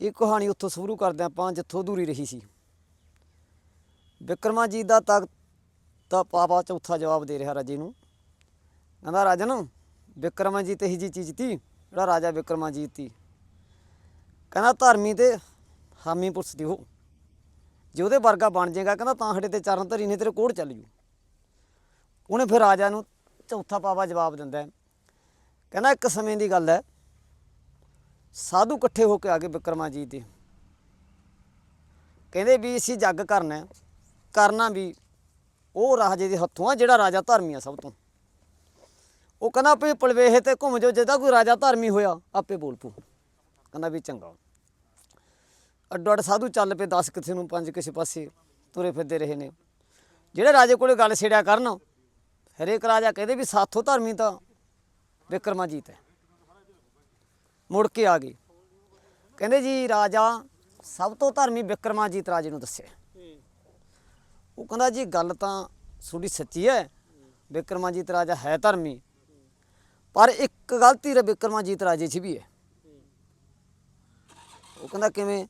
ਇਹ ਕਹਾਣੀ ਉੱਥੋਂ ਸ਼ੁਰੂ ਕਰਦੇ ਆਪਾਂ, ਜਿੱਥੋਂ ਅਧੂਰੀ ਰਹੀ ਸੀ। ਵਿਕਰਮਾ ਜੀ ਦਾ ਤਖਤ ਦਾ ਪਾਪਾ ਚੌਥਾ ਜਵਾਬ ਦੇ ਰਿਹਾ ਰਾਜੇ ਨੂੰ। ਕਹਿੰਦਾ, ਰਾਜਨ, ਵਿਕਰਮਾਜੀਤ ਇਹੀ ਜੀ ਚੀਜ਼ ਤੀ, ਜਿਹੜਾ ਰਾਜਾ ਵਿਕਰਮਾਜੀਤ ਤੀ। ਕਹਿੰਦਾ, ਧਰਮੀ ਤੇ ਹਾਮੀ ਪੁਰਸ਼ ਦੀ ਜੇ ਉਹਦੇ ਵਰਗਾ ਬਣ ਜਾਏਗਾ, ਕਹਿੰਦਾ, ਤਾਂ ਸਾਡੇ ਤੇ ਚਰਨ ਧਰੀ ਨੇ ਤੇਰੇ ਕੋੜ ਚੱਲ ਜੂ। ਉਹਨੇ ਫਿਰ ਰਾਜਾ ਨੂੰ ਚੌਥਾ ਪਾਵਾ ਜਵਾਬ ਦਿੰਦਾ ਕਹਿੰਦਾ, ਇੱਕ ਸਮੇਂ ਦੀ ਗੱਲ ਹੈ ਸਾਧੂ ਇਕੱਠੇ ਹੋ ਕੇ ਆ ਗਏ ਵਿਕਰਮਾਜੀਤ ਦੇ। ਕਹਿੰਦੇ ਵੀ ਅਸੀਂ ਜੱਗ ਕਰਨਾ ਕਰਨਾ ਵੀ, ਉਹ ਰਾਜੇ ਦੇ ਹੱਥੋਂ ਆ, ਜਿਹੜਾ ਰਾਜਾ ਧਰਮੀ ਆ ਸਭ ਤੋਂ। ਉਹ ਕਹਿੰਦਾ ਵੀ ਪਲਵੇਹੇ ਤੇ ਘੁੰਮ ਜਾਓ ਜਿਹਦਾ ਕੋਈ ਰਾਜਾ ਧਰਮੀ ਹੋਇਆ, ਆਪੇ ਬੋਲ ਪੂ ਕਹਿੰਦਾ ਵੀ ਚੰਗਾ। ਅੱਡੋ ਅੱਡ ਸਾਧੂ ਚੱਲ ਪਏ 10 ਕਿਸੇ ਨੂੰ, ਪੰਜ ਕਿਸੇ ਪਾਸੇ ਤੁਰੇ ਫਿਰਦੇ ਰਹੇ ਨੇ। ਜਿਹੜੇ ਰਾਜੇ ਕੋਲੇ ਗੱਲ ਛੇੜਿਆ ਕਰਨ, ਹਰੇਕ ਰਾਜਾ ਕਹਿੰਦੇ ਵੀ ਸਾਥੋਂ ਧਰਮੀ ਤਾਂ ਵਿਕਰਮਾਜੀਤ ਹੈ। ਮੁੜ ਕੇ ਆ ਗਏ ਕਹਿੰਦੇ ਜੀ ਰਾਜਾ ਸਭ ਤੋਂ ਧਰਮੀ ਵਿਕਰਮਾਜੀਤ ਰਾਜੇ ਨੂੰ ਦੱਸਿਆ। ਉਹ ਕਹਿੰਦਾ ਜੀ ਗੱਲ ਤਾਂ ਤੁਹਾਡੀ ਸੱਚੀ ਹੈ, ਵਿਕਰਮਾਜੀਤ ਰਾਜਾ ਹੈ ਧਰਮੀ, ਪਰ ਇੱਕ ਗਲਤੀ ਰ ਵਿਕਰਮਾਜੀਤ ਰਾਜੇ 'ਚ ਵੀ ਹੈ। ਉਹ ਕਹਿੰਦਾ ਕਿਵੇਂ?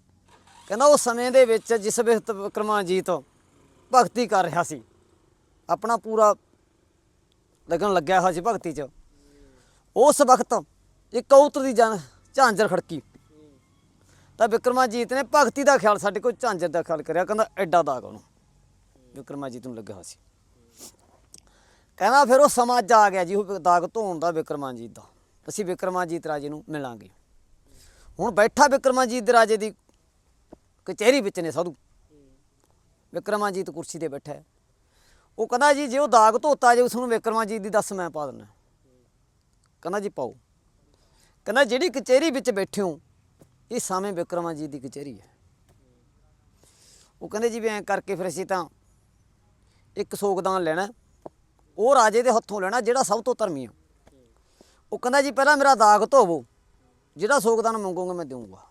ਕਹਿੰਦਾ ਉਹ ਸਮੇਂ ਦੇ ਵਿੱਚ ਜਿਸ ਵਿਅਕਤ ਵਿਕਰਮਾਜੀਤ ਭਗਤੀ ਕਰ ਰਿਹਾ ਸੀ, ਆਪਣਾ ਪੂਰਾ ਲੱਗਣ ਲੱਗਿਆ ਹੋਇਆ ਸੀ ਭਗਤੀ 'ਚ, ਉਸ ਵਕਤ ਇੱਕ ਕਬੂਤਰ ਦੀ ਜਨ ਝਾਂਜਰ ਖੜਕੀ। ਤਾਂ ਵਿਕਰਮਾਜੀਤ ਨੇ ਭਗਤੀ ਦਾ ਖਿਆਲ ਸਾਡੇ ਕੋਲ ਝਾਂਜਰ ਦਾ ਖਿਆਲ ਕਰਿਆ, ਕਹਿੰਦਾ ਐਡਾ ਦਾਗ ਉਹਨੂੰ। ਵਿਕਰਮਾਜੀਤ ਨੂੰ ਲੱਗਿਆ ਸੀ। ਕਹਿੰਦਾ ਫਿਰ ਉਹ ਸਮਾਂ ਜਾ ਗਿਆ ਜੀ, ਉਹ ਦਾਗ ਧੋਣ ਦਾ ਵਿਕਰਮਾਜੀਤ ਦਾ। ਅਸੀਂ ਵਿਕਰਮਾਜੀਤ ਰਾਜੇ ਨੂੰ ਮਿਲਾਂਗੇ। ਹੁਣ ਬੈਠਾ ਵਿਕਰਮਾਜੀਤ ਦੇ ਰਾਜੇ ਦੀ ਕਚਹਿਰੀ ਵਿੱਚ ਨੇ ਸਾਧੂ। ਵਿਕਰਮਾਜੀਤ ਕੁਰਸੀ ਤੇ ਬੈਠਾ ਹੈ। ਉਹ ਕਹਿੰਦਾ ਜੀ, ਜੇ ਉਹ ਦਾਗ ਧੋਤਾ ਜੇ ਉਸ ਨੂੰ ਵਿਕਰਮਾਜੀਤ ਦੀ ਦੱਸ ਮੈਂ ਪਾ ਦਿੰਦਾ। ਕਹਿੰਦਾ ਜੀ ਪਾਓ। ਕਹਿੰਦਾ, ਜਿਹੜੀ ਕਚਹਿਰੀ ਵਿੱਚ ਬੈਠੇ ਹੋ, ਇਹ ਸਾਵੇਂ ਵਿਕਰਮਾਜੀਤ ਦੀ ਕਚਹਿਰੀ ਹੈ। ਉਹ ਕਹਿੰਦੇ, ਜੀ ਵੀ ਐਂ ਕਰਕੇ ਫਿਰ ਅਸੀਂ ਤਾਂ ਇੱਕ ਸੋਗਦਾਨ ਲੈਣਾ ਉਹ ਰਾਜੇ ਦੇ ਹੱਥੋਂ ਲੈਣਾ, ਜਿਹੜਾ ਸਭ ਤੋਂ ਧਰਮੀ ਆ ਉਹ ਕਹਿੰਦਾ, ਜੀ ਪਹਿਲਾਂ ਮੇਰਾ ਦਾਗ ਧੋਵੋ, ਜਿਹੜਾ ਸੋਗਦਾਨ ਮੰਗੋਗੇ ਮੈਂ ਦੇਵਾਂਗਾ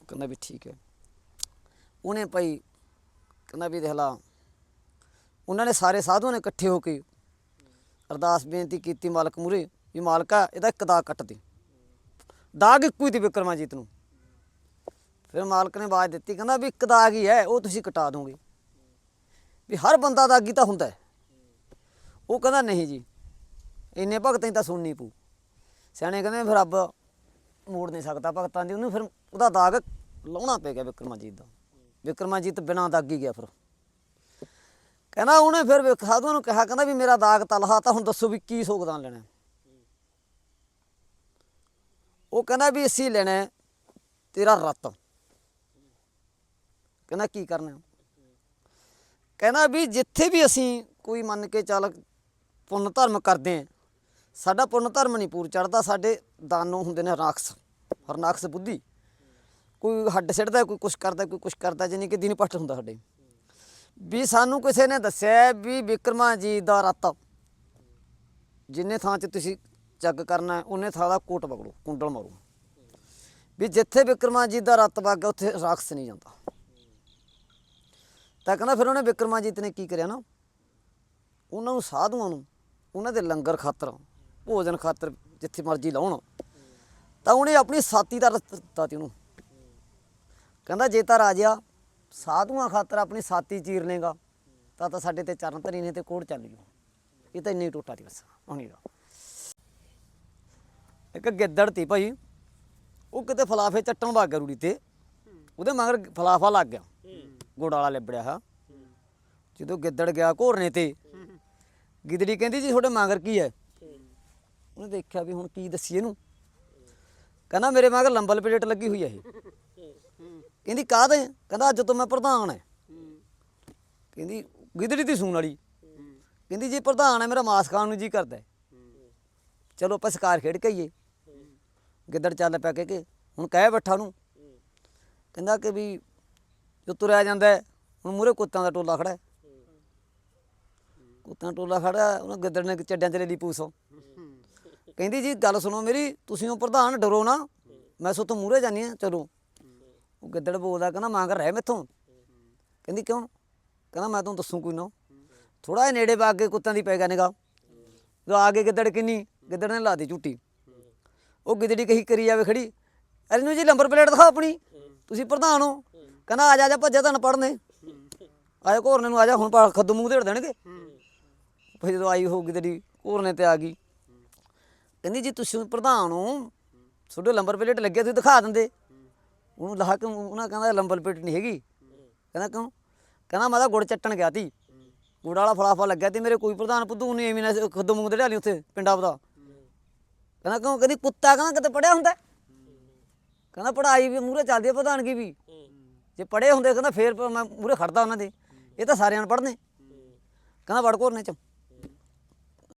ਉਹ ਕਹਿੰਦਾ ਵੀ ਠੀਕ ਹੈ। ਉਹਨੇ ਭਾਈ ਕਹਿੰਦਾ ਵੀ ਦੇਖਲਾ ਉਹਨਾਂ ਨੇ ਸਾਰੇ ਸਾਧੂਆਂ ਨੇ ਇਕੱਠੇ ਹੋ ਕੇ ਅਰਦਾਸ ਬੇਨਤੀ ਕੀਤੀ ਮਾਲਕ ਮੂਰੇ ਵੀ ਮਾਲਕਾ ਇਹਦਾ ਇੱਕ ਦਾਗ ਕੱਟ ਦੇ। ਦਾਗ ਇੱਕੋ ਹੀ ਤੇ ਵਿਕਰਮਾਜੀਤ ਨੂੰ। ਫਿਰ ਮਾਲਕ ਨੇ ਆਵਾਜ਼ ਦਿੱਤੀ, ਕਹਿੰਦਾ ਵੀ ਇੱਕ ਦਾਗ ਹੀ ਹੈ, ਉਹ ਤੁਸੀਂ ਕਟਾ ਦੋਗੇ। ਵੀ ਹਰ ਬੰਦਾ ਦਾਗੀ ਤਾਂ ਹੁੰਦਾ ਹੈ। ਉਹ ਕਹਿੰਦਾ, ਨਹੀਂ ਜੀ, ਇੰਨੇ ਭਗਤਾਂ ਹੀ ਤਾਂ ਸੁਣਨੀ ਪਊ। ਸਿਆਣੇ ਕਹਿੰਦੇ ਫਿਰ ਰੱਬ ਮੋੜ ਨਹੀਂ ਸਕਦਾ ਭਗਤਾਂ ਦੀ, ਉਹਨੂੰ ਫਿਰ ਉਹਦਾ ਦਾਗ ਲਾਉਣਾ ਪੈ ਗਿਆ ਵਿਕਰਮਾਜੀਤ ਦਾ। ਵਿਕਰਮਾਜੀਤ ਬਿਨਾਂ ਦਾਗੀ ਗਿਆ ਫਿਰ। ਕਹਿੰਦਾ ਉਹਨੇ ਫਿਰ ਸਾਧੂ ਸਾਧੂਆਂ ਨੂੰ ਕਿਹਾ, ਕਹਿੰਦਾ ਵੀ ਮੇਰਾ ਦਾਗ ਤਲਹਾ, ਤਾਂ ਹੁਣ ਦੱਸੋ ਵੀ ਕੀ ਸੋਗਦਾਨ ਲੈਣਾ ਹੈ? ਉਹ ਕਹਿੰਦਾ ਵੀ ਅਸੀਂ ਲੈਣਾ ਤੇਰਾ ਰਤ ਕਹਿੰਦਾ, ਕੀ ਕਰਨਾ ਕਹਿੰਦਾ ਵੀ ਜਿੱਥੇ ਵੀ ਅਸੀਂ ਕੋਈ ਮੰਨ ਕੇ ਚੱਲ ਪੁੰਨ ਧਰਮ ਕਰਦੇ ਹਾਂ, ਸਾਡਾ ਪੁੰਨ ਧਰਮ ਨਹੀਂ ਪੂਰ ਚੜਦਾ ਸਾਡੇ ਦਾਨੋਂ ਹੁੰਦੇ ਨੇ ਰਾਖਸ ਹਰਨਾਖਸ ਬੁੱਧੀ। ਕੋਈ ਹੱਡ ਸਿੱਟਦਾ, ਕੋਈ ਕੁਛ ਕਰਦਾ, ਕੋਈ ਕੁਛ ਕਰਦਾ ਜਾਨੀ ਕਿ ਦਿਨ ਪੱਟ ਹੁੰਦਾ ਸਾਡੇ। ਵੀ ਸਾਨੂੰ ਕਿਸੇ ਨੇ ਦੱਸਿਆ ਵੀ ਵਿਕਰਮਾ ਜੀ ਦਾ ਰਤ ਜਿੰਨੇ ਥਾਂ 'ਚ ਤੁਸੀਂ ਚੱਗ ਕਰਨਾ, ਉਹਨੇ ਥਾਂ ਕੋਟ ਪਕੜੋ, ਕੁੰਡਲ ਮਾਰੋ। ਵੀ ਜਿੱਥੇ ਵਿਕਰਮਾ ਜੀ ਦਾ ਰੱਤ ਵਗ ਗਿਆ ਉੱਥੇ ਰਾਖਸ ਨਹੀਂ ਜਾਂਦਾ। ਤਾਂ ਕਹਿੰਦਾ ਫਿਰ ਉਹਨੇ ਵਿਕਰਮਾਜੀਤ ਨੇ ਕੀ ਕਰਿਆ ਨਾ? ਉਹਨਾਂ ਨੂੰ ਸਾਧੂਆਂ ਨੂੰ, ਉਹਨਾਂ ਦੇ ਲੰਗਰ ਖਾਤਰ, ਭੋਜਨ ਖਾਤਰ ਜਿੱਥੇ ਮਰਜ਼ੀ ਲਾਉਣ, ਤਾਂ ਉਹਨੇ ਆਪਣੀ ਸਾਥੀ ਦਾ ਰਸਤਾ ਦਿੱਤਾ ਤੀ ਉਹਨੂੰ। ਕਹਿੰਦਾ ਜੇ ਤਾਂ ਰਾਜਾ ਸਾਧੂਆਂ ਖਾਤਰ ਆਪਣੀ ਸਾਥੀ ਚੀਰ ਲੇਗਾ ਤਾਂ ਤਾਂ ਸਾਡੇ ਤੇ ਚਰਨ ਧਰੀ ਨੇ ਤੇ ਕੋੜ ਚੱਲ ਜੂ ਇਹ ਤਾਂ ਇੰਨੀ ਟੋਟਾ ਦੀ ਬਸ ਹੁਣੀ ਦਾ ਇੱਕ ਗਿੱਦੜ ਤੀ ਭਾਈ। ਉਹ ਕਿਤੇ ਫਲਾਫੇ ਚੱਟਣ ਵਗ ਗਿਆ ਰੂੜੀ ਤੇ। ਉਹਦੇ ਮਗਰ ਫਲਾਫਾ ਲੱਗ ਗਿਆ। ਗੁੜ ਵਾਲਾ ਲਿਬੜਿਆ ਹਾਂ ਜਦੋਂ ਗਿੱਦੜ ਗਿਆ ਘੋਰਨੇ ਤੇ, ਗਿੱਦੜੀ ਕਹਿੰਦੀ ਜੀ ਤੁਹਾਡੇ ਮਗਰ ਕੀ ਹੈ? ਉਹਨੇ ਦੇਖਿਆ ਵੀ ਹੁਣ ਕੀ ਦੱਸੀ ਇਹਨੂੰ। ਕਹਿੰਦਾ ਮੇਰੇ ਮਗਰ ਲੰਬਲ ਪਲੇਟ ਲੱਗੀ ਹੋਈ ਹੈ ਇਹ। ਕਹਿੰਦੀ ਕਾਹਦੇ? ਕਹਿੰਦਾ ਅੱਜ ਤੋਂ ਮੈਂ ਪ੍ਰਧਾਨ ਹੈ। ਕਹਿੰਦੀ ਗਿੱਦੜੀ ਦੀ ਸੂਣ ਵਾਲੀ। ਕਹਿੰਦੀ ਜੀ ਪ੍ਰਧਾਨ ਹੈ, ਮੇਰਾ ਮਾਸ ਖਾਣ ਨੂੰ ਜੀ ਕਰਦਾ ਚਲੋ ਆਪਾਂ ਸ਼ਿਕਾਰ ਖੇਡ ਕੇ ਆਈਏ। ਗਿੱਦੜ ਚੱਲ ਪਿਆ ਕਿ ਕਿ ਹੁਣ ਕਹਿ ਬੈਠਾ ਨੂੰ ਕਹਿੰਦਾ ਕਿ ਵੀ ਜੋ ਤੁਰਿਆ ਜਾਂਦਾ ਹੈ, ਹੁਣ ਮੂਰੇ ਕੁੱਤਾਂ ਦਾ ਟੋਲਾ ਖੜਾ ਹੈ। ਕੁੱਤਾਂ ਦਾ ਟੋਲਾ ਖੜਾ ਹੈ, ਉਹਨੇ ਗਿੱਦੜ ਨੇ ਚੱਡਿਆਂ ਚ ਲੈ ਲਈ ਪੂਸੋ ਕਹਿੰਦੀ ਜੀ ਗੱਲ ਸੁਣੋ ਮੇਰੀ ਤੁਸੀਂ ਉਹ ਪ੍ਰਧਾਨ ਡਰੋ ਨਾ। ਮੈਂ ਸੋ ਤੋਂ ਮੂਰੇ ਜਾਨੀ ਆ ਚਲੋ। ਉਹ ਗਿੱਦੜ ਬੋਲਦਾ ਕਹਿੰਦਾ ਮੰਗ ਰਹਿ ਮੈਥੋਂ। ਕਹਿੰਦੀ ਕਿਉਂ? ਕਹਿੰਦਾ ਮੈਂ ਤੁਹਾਨੂੰ ਦੱਸੂ ਕੋਈ ਨਾ। ਥੋੜਾ ਜਿਹਾ ਨੇੜੇ ਪਾ ਕੇ ਕੁੱਤਾਂ ਦੀ ਪੈ ਗਿਆ ਨਿਗਾ ਜੋ ਆ ਕੇ ਗਿੱਦੜ ਕਿੰਨੀ? ਗਿੱਦੜ ਨੇ ਲਾਤੀ ਝੂਟੀ ਉਹ ਗਿੱਦੜੀ ਕਹੀ ਕਰੀ ਜਾਵੇ ਖੜੀ। ਇਹਨੂੰ ਜੀ ਨੰਬਰ ਪਲੇਟ ਦਿਖਾ ਆਪਣੀ। ਤੁਸੀਂ ਪ੍ਰਧਾਨ ਹੋ। ਕਹਿੰਦਾ ਆ ਜਾ ਆ ਜਾ, ਭੱਜਿਆ ਤੁਹਾਨੂੰ ਪੜਨੇ ਆਏ ਘੋਰਨੇ ਨੂੰ ਆ ਜਾ, ਹੁਣ ਪਾ- ਖੱਦੂ ਮੂੰਹ ਢੇੜ ਦੇਣਗੇ। ਫਿਰ ਜਦੋਂ ਆਈ ਹੋਊਗੀ ਤੇਰੀ ਘੋਰਨੇ ਤੇ ਆ ਗਈ। ਕਹਿੰਦੀ ਜੀ ਤੁਸੀਂ ਪ੍ਰਧਾਨ ਹੋ। ਤੁਹਾਡੇ ਨੰਬਰ ਪਲੇਟ ਲੱਗਿਆ ਤੁਸੀਂ ਦਿਖਾ ਦਿੰਦੇ। ਉਹਨੂੰ ਲਾ ਕੇ ਉਹਨਾਂ ਕਹਿੰਦਾ ਨੰਬਰ ਪਲੇਟ ਨਹੀਂ ਹੈਗੀ। ਕਹਿੰਦਾ ਕਿਉਂ? ਕਹਿੰਦਾ ਮੈਂ ਤਾਂ ਗੁੜ ਚੱਟਣ ਗਿਆ ਤੀ। ਗੁੜ ਵਾਲਾ ਫਲਾਫਾ ਲੱਗਿਆ ਤੇ ਮੇਰੇ ਕੋਈ ਪ੍ਰਧਾਨ ਪੁੱਧੂ ਨਹੀਂ ਐਵੇਂ ਨਾ ਖੱਦੂ ਮੂੰਹ ਤੇ ਢਾਲੀ ਉੱਥੇ, ਪਿੰਡਾਂ ਦਾ ਕਹਿੰਦਾ ਕਿਉਂ? ਕਹਿੰਦੀ ਕੁੱਤਾ ਕਹਿੰਦਾ ਕਿਤੇ ਪੜਿਆ ਹੁੰਦਾ ਕਹਿੰਦਾ ਪੜਾਈ ਵੀ ਮੂਰੇ ਚੱਲਦੀ ਹੈ ਪ੍ਰਧਾਨਗੀ ਵੀ। ਜੇ ਪੜੇ ਹੁੰਦੇ, ਕਹਿੰਦਾ ਫੇਰ ਮੈਂ ਮੂਰੇ ਖੜਦਾ ਉਹਨਾਂ ਦੇ। ਇਹ ਤਾਂ ਸਾਰਿਆਂ ਨੂੰ ਪੜਨੇ ਕਹਿੰਦਾ ਵੜ ਨੇ ਚ।